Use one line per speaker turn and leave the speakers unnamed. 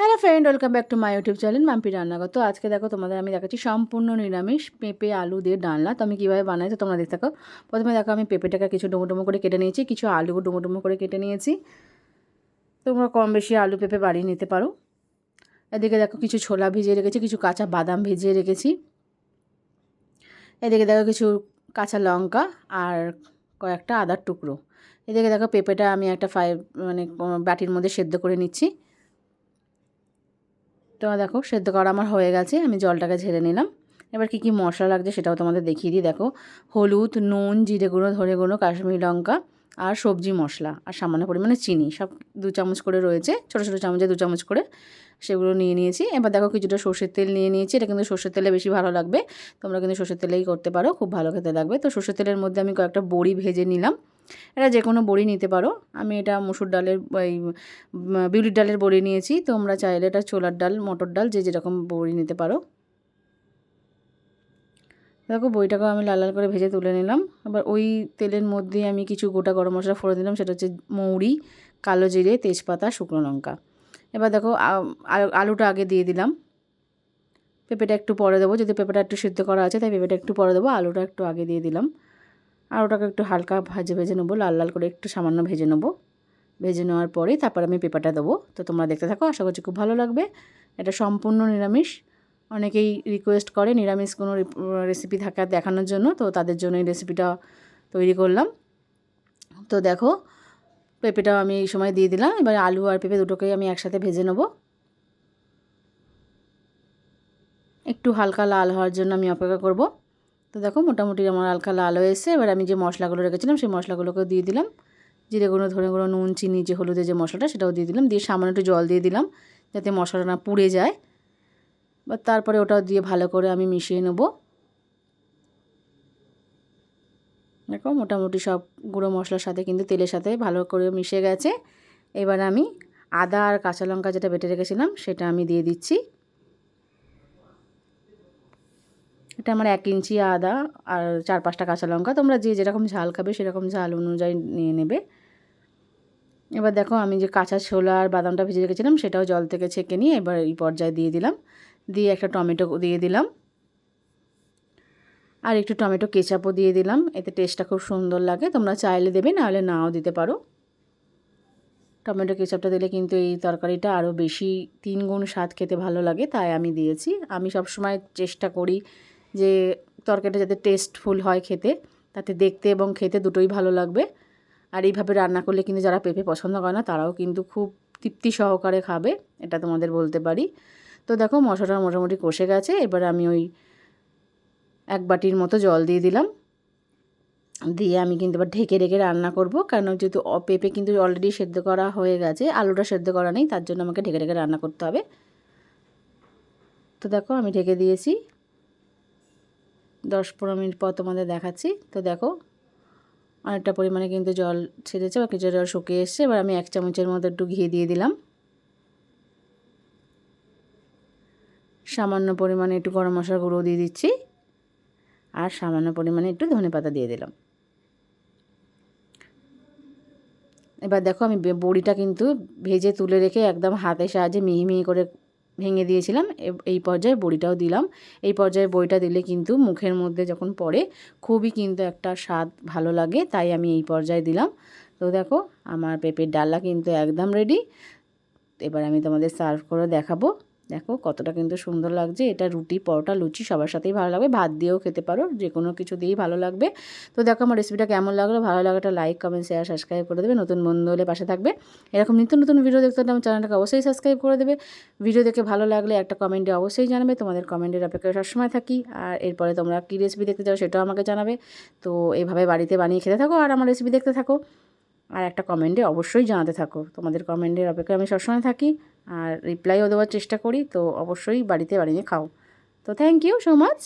Hello friend welcome back to my YouTube channel Mampi Rannaghar তো আজকে দেখো, তোমাদের আমি দেখাচ্ছি সম্পূর্ণ নিরামিষ পেঁপে, আলু দিয়ে ডালনা। তো আমি কীভাবে বানাই তো তোমরা দেখতে থাকো। প্রথমে দেখো, আমি পেঁপেটাকে কিছু ডুমো ডুমো করে কেটে নিয়েছি, কিছু আলু ডুমো ডুমো করে কেটে নিয়েছি। তোমরা কম বেশি আলু, পেঁপে বাড়িয়ে নিতে পারো। এদিকে দেখো, কিছু ছোলা ভিজিয়ে রেখেছি, কিছু কাঁচা বাদাম ভিজিয়ে রেখেছি। এদিকে দেখো, কিছু কাঁচা লঙ্কা আর কয়েকটা আদার টুকরো। এদিকে দেখো, পেঁপেটা আমি একটা ফ্রাই মানে বাটির মধ্যে সেদ্ধ করে নিচ্ছি। তো দেখো সেদ্ধ করা আমার হয়ে গেছে, আমি জলটাকে ঝেড়ে নিলাম। এবার কী কী মশলা লাগছে সেটাও তোমাদের দেখিয়ে দিই। দেখো, হলুদ, নুন, জিরে গুঁড়ো ধরে গুঁড়ো, কাশ্মীরি লঙ্কা আর সবজি মশলা আর সামান্য পরিমাণে চিনি। সব দু চামচ করে রয়েছে, ছোটো ছোটো চামচে দু চামচ করে সেগুলো নিয়ে নিয়েছি। এবার দেখো কিছুটা সর্ষের তেল নিয়ে নিয়েছি, এটা কিন্তু সর্ষের তেলে বেশি ভালো লাগবে। তোমরা কিন্তু সর্ষের তেলেই করতে পারো, খুব ভালো খেতে লাগবে। তো সর্ষের তেলের মধ্যে আমি কয়েকটা বড়ি ভেজে নিলাম। এটা যে কোনো বড়ি নিতে পারো। আমি এটা মুসুর ডালের এই বিউলির ডালের বড়ি নিয়েছি। তোমরা চাইলে এটা ছোলার ডাল, মটর ডাল, যে যেরকম বড়ি নিতে পারো। দেখো বইটাকেও আমি লাল লাল করে ভেজে তুলে নিলাম। আবার ওই তেলের মধ্যে আমি কিছু গোটা গরম মশলা ফোড়ে দিলাম। সেটা হচ্ছে মৌরি, কালো জিরে, তেজপাতা, শুকনো লঙ্কা। এবার দেখো আলুটা আগে দিয়ে দিলাম। পেঁপেটা একটু পরে দেবো। যদি পেঁপেটা একটু সিদ্ধ করা আছে, তাই পেঁপেটা একটু পরে দেবো। আলুটা একটু আগে দিয়ে দিলাম। আর ওটাকে একটু হালকা ভাজে ভেজে নেব, লাল লাল করে একটু সামান্য ভেজে নেব। ভেজে নেওয়ার পরেই তারপর আমি পেঁপাটা দেবো। তো তোমরা দেখতে থাকো, আশা করছি খুব ভালো লাগবে। এটা সম্পূর্ণ নিরামিষ। অনেকেই রিকোয়েস্ট করে নিরামিষ কোনো রেসিপি থাকা দেখানোর জন্য, তো তাদের জন্য এই রেসিপিটা তৈরি করলাম। তো দেখো, পেঁপেটাও আমি এই সময় দিয়ে দিলাম। এবার আলু আর পেঁপে দুটোকেই আমি একসাথে ভেজে নেব। একটু হালকা লাল হওয়ার জন্য আমি অপেক্ষা করব। তো দেখো মোটামুটি আমার হালকা লাল হয়ে এসে এবার আমি যে মশলাগুলো রেখেছিলাম, সেই মশলাগুলোকেও দিয়ে দিলাম। জিরে গুঁড়ো ধরে গুঁড়ো, নুন, চিনি, যে হলুদের যে মশলাটা, সেটাও দিয়ে দিলাম। দিয়ে সামান্য একটু জল দিয়ে দিলাম, যাতে মশলাটা না পুড়ে যায়। বা তারপরে ওটাও দিয়ে ভালো করে আমি মিশিয়ে নেব। দেখো মোটামুটি সব গুঁড়ো মশলার সাথে কিন্তু তেলের সাথে ভালো করে মিশে গেছে। এবার আমি আদা আর কাঁচা লঙ্কা যেটা বেটে রেখেছিলাম, সেটা আমি দিয়ে দিচ্ছি। এটা আমার এক ইঞ্চি আদা আর চার পাঁচটা কাঁচা লঙ্কা। তোমরা যে যেরকম ঝাল খাবে সেরকম ঝাল অনুযায়ী নিয়ে নেবে। এবার দেখো আমি যে কাঁচা ছোলা আর বাদামটা ভেজে রেখেছিলাম সেটাও জল থেকে ছেঁকে নিয়ে এবার এই পর্যায়ে দিয়ে দিলাম। দিয়ে একটা টমেটো দিয়ে দিলাম। আর একটু টমেটো কেচাপও দিয়ে দিলাম। এতে টেস্টটা খুব সুন্দর লাগে। তোমরা চাইলে দেবে, নাহলে নাও দিতে পারো। টমেটো কেচাপটা দিলে কিন্তু এই তরকারিটা আরও বেশি তিন গুণ স্বাদ খেতে ভালো লাগে, তাই আমি দিয়েছি। আমি সবসময় চেষ্টা করি যে তরকারিটা যাতে টেস্টফুল হয় খেতে, তাতে দেখতে এবং খেতে দুটোই ভালো লাগবে। আর এইভাবে রান্না করলে কিন্তু যারা পেঁপে পছন্দ করে না, তারাও কিন্তু খুব তৃপ্তি সহকারে খাবে, এটা তোমাদের বলতে পারি। তো দেখো, মশলাটা মোটামুটি কষে গেছে, এবার আমি ওই এক বাটির মতো জল দিয়ে দিলাম। দিয়ে আমি কিন্তু এবার ঢেকে ঢেকে রান্না করব, কারণ যেহেতু পেঁপে কিন্তু অলরেডি সেদ্ধ করা হয়ে গেছে, আলুটা সেদ্ধ করা নেই, তার জন্য আমাকে ঢেকে ঢেকে রান্না করতে হবে। তো দেখো, আমি ঢেকে দিয়েছি। দশ পনেরো মিনিট পর তোমাদের দেখাচ্ছি। তো দেখো, অনেকটা পরিমাণে কিন্তু জল ছেড়েছে বা কিছু জল শুকিয়ে এসছে, এবার আমি এক চামচের মতো একটু ঘি দিয়ে দিলাম। সামান্য পরিমাণে একটু গরম মশলা গুঁড়ো দিয়ে দিচ্ছি, আর সামান্য পরিমাণে একটু ধনে পাতা দিয়ে দিলাম। এবার দেখো, আমি বড়িটা কিন্তু ভেজে তুলে রেখে একদম হাতের সাহায্যে মিহি মিহি করে ভেঙে দিয়েছিলাম এই পর্যায়ে বড়িটাও দিলাম। এই পর্যায়ে বইটা দিলে কিন্তু মুখের মধ্যে যখন পড়ে, খুবই কিন্তু একটা স্বাদ ভালো লাগে, তাই আমি এই পর্যায়ে দিলাম। তো দেখো, আমার পেঁপের ডাল্লা কিন্তু একদম রেডি এবার আমি তোমাদের সার্ভ করে দেখাবো। দেখো কতটা কিন্তু সুন্দর লাগছে। এটা রুটি, পরোটা, লুচি সবার সাথেই ভালো লাগবে। ভাত দিয়েও খেতে পারো যে কোনো কিছু দিয়েই ভালো লাগবে। তো দেখো আমার রেসিপিটা কেমন লাগল? ভালো লাগাটা লাইক কমেন্ট শেয়ার সাবস্ক্রাইব করে দেবে। নতুন বন্ধু হলে পাশে থাকবে। এরকম নিত্য নতুন ভিডিও দেখতে হলে আমার চ্যানেলটাকে অবশ্যই সাবস্ক্রাইব করে দেবে। ভিডিও দেখে ভালো লাগলে একটা কমেন্টে অবশ্যই জানাবে। তোমাদের কমেন্টের অপেক্ষায় সবসময় থাকি। আর এরপরে তোমরা কী রেসিপি দেখতে চাও সেটাও আমাকে জানাবে। তো এইভাবে বাড়িতে বানিয়ে খেতে থাকো। আর আমার রেসিপি দেখতে থাকো। আর একটা কমেন্টে অবশ্যই জানাতে থাকো। তোমাদের কমেন্টের অপেক্ষায় আমি সবসময় থাকি আর রিপ্লাইও দেওয়ার চেষ্টা করি, তো অবশ্যই বাড়িতে বানিয়ে খাও। তো থ্যাংক ইউ সো মাচ